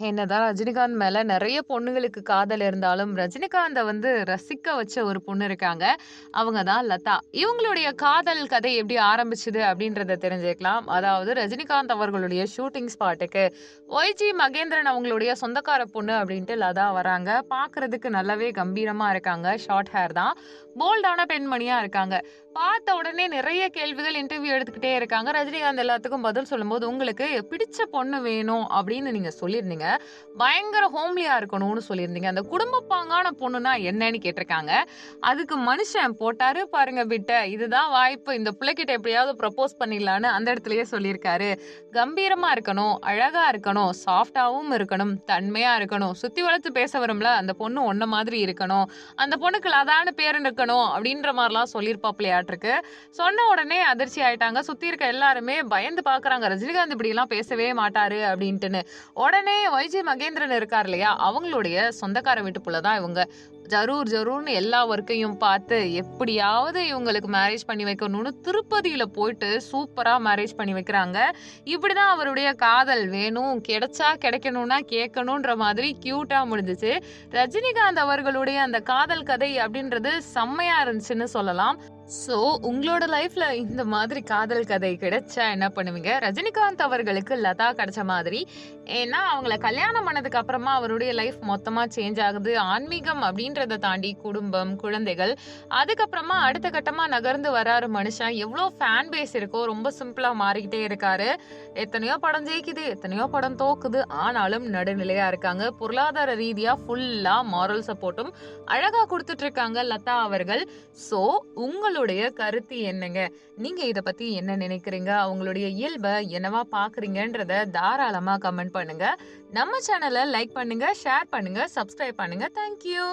என்னதான் ரஜினிகாந்த் மேல நிறைய பொண்ணுங்களுக்கு காதல் இருந்தாலும், ரஜினிகாந்தை வந்து ரசிக்க வச்ச ஒரு பொண்ணு இருக்காங்க. அவங்க தான் லதா. இவங்களுடைய காதல் கதை எப்படி ஆரம்பிச்சது அப்படின்றத தெரிஞ்சுக்கலாம். அதாவது ரஜினிகாந்த் அவர்களுடைய ஷூட்டிங் ஸ்பாட்டுக்கு ஒய்ஜி மகேந்திரன் அவங்களுடைய சொந்தக்கார பொண்ணு அப்படின்ட்டு லதா வராங்க. பார்க்கறதுக்கு நல்லாவே கம்பீரமா இருக்காங்க. ஷார்ட் ஹேர் தான். போல்டான பெண்மணியா இருக்காங்க. பார்த்த உடனே நிறைய கேள்விகள் இன்டர்வியூ எடுத்துக்கிட்டே இருக்காங்க. ரஜினிகாந்த் எல்லாத்துக்கும் பதில் சொல்லும்போது, "உங்களுக்கு பிடிச்ச பொண்ணு வேணும்" அப்படின்னு நீங்க சொல்லியிருந்தீங்க. பயங்கர ஹோம்லியா இருக்கணும்னு சொல்லியிருந்தீங்க. அந்த குடும்ப பாங்கான பொண்ணுனா என்னன்னு கேட்டிருக்காங்க. அதுக்கு மனுஷன் போட்டாரு பாருங்க விட்ட இதுதான் வாய்ப்பு. இந்த பிள்ளைகிட்ட எப்படியாவது ப்ரப்போஸ் பண்ணிடலான்னு அந்த இடத்துலயே சொல்லியிருக்காரு. கம்பீரமா இருக்கணும், அழகா இருக்கணும், சாஃப்ட்டாவும் இருக்கணும், தன்மையா இருக்கணும், சுத்தி வளர்த்து பேச வரும்ல, அந்த பொண்ணு ஒன்ன மாதிரி இருக்கணும், அந்த பொண்ணுக்கு லதான பேர் இருக்கணும் அப்படின்ற மாரிலாம் சொல்லியிருப்பாப்லயாட்ருக்கு. சொன்ன உடனே அதிர்ச்சி ஆயிட்டாங்க. சுத்தி இருக்க எல்லாருமே பயந்து பார்க்குறாங்க. ரஜினிகாந்த் இப்படிலாம் பேசவே மாட்டாரு அப்படின்ட்டுன்னு. உடனே ஒய்ஜி மகேந்திரன் இருக்கார் இல்லையா? அவங்களுடைய சொந்தக்கார வீட்டு புள்ள தான் இவங்க. ஜரூர் ஜரூர்னு எல்லா ஒர்க்கையும் பார்த்து, எப்படியாவது இவங்களுக்கு மேரேஜ் பண்ணி வைக்கணும்னு திருப்பதியில் போயிட்டு சூப்பராக மேரேஜ் பண்ணி வைக்கிறாங்க. இப்படி தான் அவருடைய காதல் வேணும், கிடைச்சா கிடைக்கணும்னா கேட்கணுன்ற மாதிரி க்யூட்டாக முடிஞ்சிச்சு ரஜினிகாந்த் அவர்களுடைய அந்த காதல் கதை அப்படின்றது செம்மையாக இருந்துச்சுன்னு சொல்லலாம். ஸோ, உங்களோட லைஃப்ல இந்த மாதிரி காதல் கதை கிடைச்சா என்ன பண்ணுவீங்க? ரஜினிகாந்த் அவர்களுக்கு லதா கிடைச்ச மாதிரி. ஏன்னா, அவங்கள கல்யாணம் பண்ணதுக்கு அப்புறமா அவருடைய லைஃப் மொத்தமா சேஞ்ச் ஆகுது. ஆன்மீகம் அப்படின்றத தாண்டி குடும்பம், குழந்தைகள், அதுக்கப்புறமா அடுத்த கட்டமா நகர்ந்து வராரு மனுஷன். எவ்வளோ ஃபேன் பேஸ் இருக்கோ, ரொம்ப சிம்பிளா மாறிக்கிட்டே இருக்காரு. எத்தனையோ படம் ஜெயிக்குது, எத்தனையோ படம் தோக்குது. ஆனாலும் நடுநிலையா இருக்காங்க. பொருளாதார ரீதியா ஃபுல்லா மாரல் சப்போர்ட்டும் அழகா கொடுத்துட்டு இருக்காங்க லதா அவர்கள். ஸோ, உங்களுடைய கருத்து என்னங்க? நீங்க இத பத்தி என்ன நினைக்கிறீங்க? அவங்களுடைய இயல்பை என்னவா பாக்குறீங்கன்றத தாராளமா கமெண்ட் பண்ணுங்க. நம்ம சேனல லைக் பண்ணுங்க, ஷேர் பண்ணுங்க, சப்ஸ்கிரைப் பண்ணுங்க. Thank you.